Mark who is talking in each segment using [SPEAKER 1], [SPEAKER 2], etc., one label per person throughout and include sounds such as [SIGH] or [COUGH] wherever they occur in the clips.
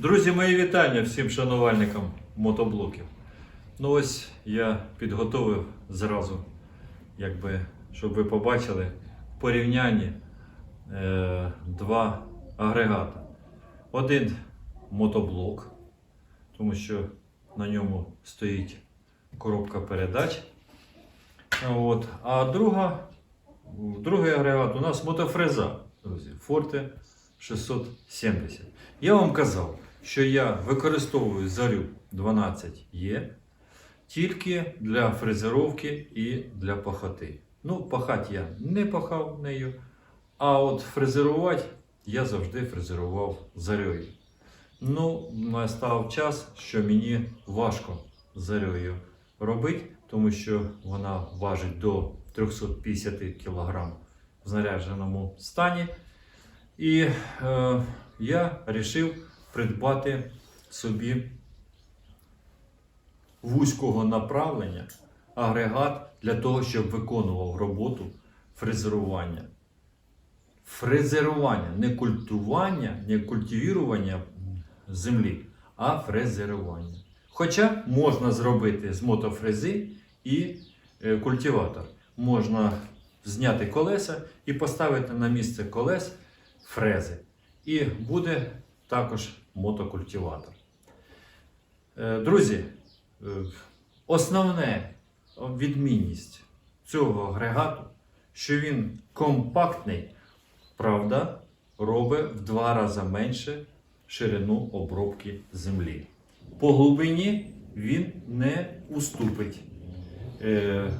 [SPEAKER 1] Друзі, мої вітання всім шанувальникам мотоблоків. Ну ось я підготовив зразу, якби, щоб ви побачили в порівнянні е, два агрегати. Один мотоблок, тому що на ньому стоїть коробка передач. От. А друга, другий агрегат у нас мотофреза, друзі, Forte 670. Я вам казав, що я використовую зарю 12Е тільки для фрезеровки і для пахоти. Ну, пахати я не пахав нею, а от фрезерувати я завжди фрезерував зарею. Ну, настав час, що мені важко зарею робити, тому що вона важить до 350 кг в знарядженому стані. І е, я вирішив придбати собі вузького направлення агрегат для того, щоб виконував роботу фрезерування. Фрезерування, не культування, не культивірування землі, а фрезерування. Хоча можна зробити з мотофрези і е, культиватор. Можна зняти колеса і поставити на місце колес фрези. І буде також мотокультиватор. Е, Друзі, е, основне відмінність цього агрегату, що він компактний, правда, робить в два рази менше ширину обробки землі. По глибині він не уступить е,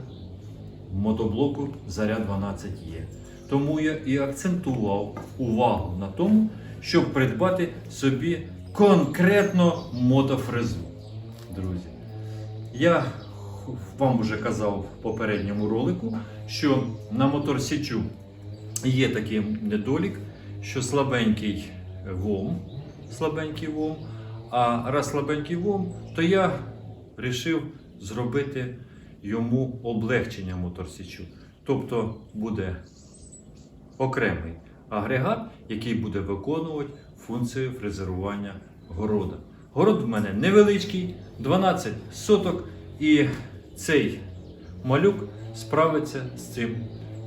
[SPEAKER 1] мотоблоку Заря 12Е. Тому я і акцентував увагу на тому, щоб придбати собі конкретно мотофрезу. Друзі, я вам вже казав в попередньому ролику, що на мотор Січу є такий недолік, що слабенький ВОМ, слабенький ВОМ, а раз слабенький ВОМ, то я вирішив зробити йому облегчення моторсічу. Тобто буде окремий агрегат, який буде виконувати функцію фрезерування города. Город в мене невеличкий, 12 соток, і цей малюк справиться з цим,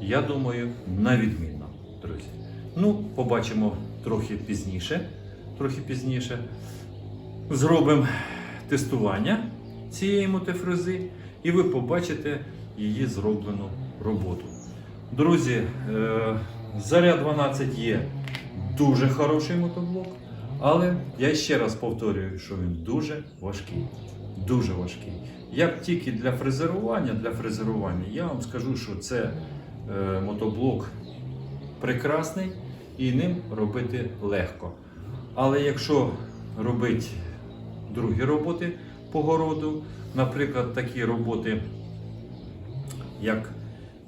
[SPEAKER 1] я думаю, на відмінно, друзі. Ну, побачимо трохи пізніше. Трохи пізніше. Зробимо тестування цієї мотофрези, і ви побачите її зроблену роботу. Друзі, е, Заря 12 є дуже хороший мотоблок, але я ще раз повторюю, що він дуже важкий. Дуже важкий. Як тільки для фрезерування, для фрезерування, я вам скажу, що це е, мотоблок прекрасний і ним робити легко. Але якщо робити другі роботи по городу, наприклад, такі роботи, як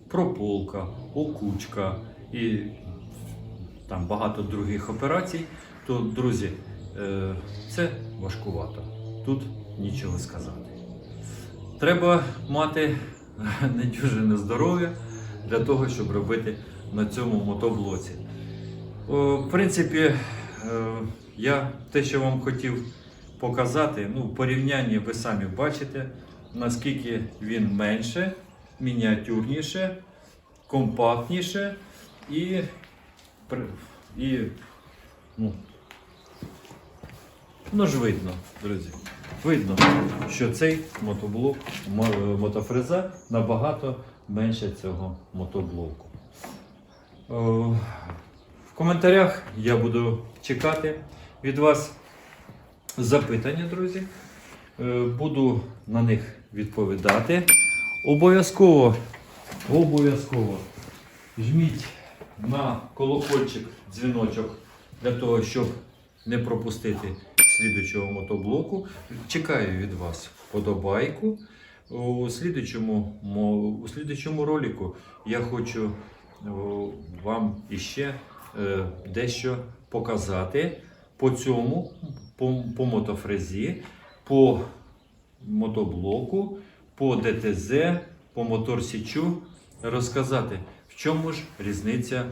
[SPEAKER 1] прополка, окучка і там багато других операцій, то, друзі, е, це важкувато. Тут нічого сказати. Треба мати [LAUGHS] недюжине здоров'я для того, щоб робити на цьому мотоблоці. В принципі, е, я те, що вам хотів показати, ну, в порівнянні ви самі бачите, наскільки він менше, мініатюрніше, компактніше і, і ну, ну ж видно, друзі. Видно, що цей мотоблок, мо- мотофреза набагато менше цього мотоблоку. В коментарях я буду чекати від вас запитання, друзі. Е, Буду на них відповідати. Обов'язково, обов'язково жміть на колокольчик дзвіночок для того, щоб не пропустити слідучого мотоблоку. Чекаю від вас вподобайку. У слідучому, у слідучому ролику я хочу вам іще е, дещо показати по цьому, по, по мотофрезі, по мотоблоку, по ДТЗ, по моторсічу, розказати, в чому ж різниця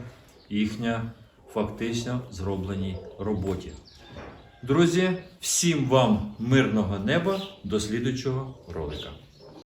[SPEAKER 1] їхня фактично зробленій роботі. Друзі, всім вам мирного неба до слідуючого ролика.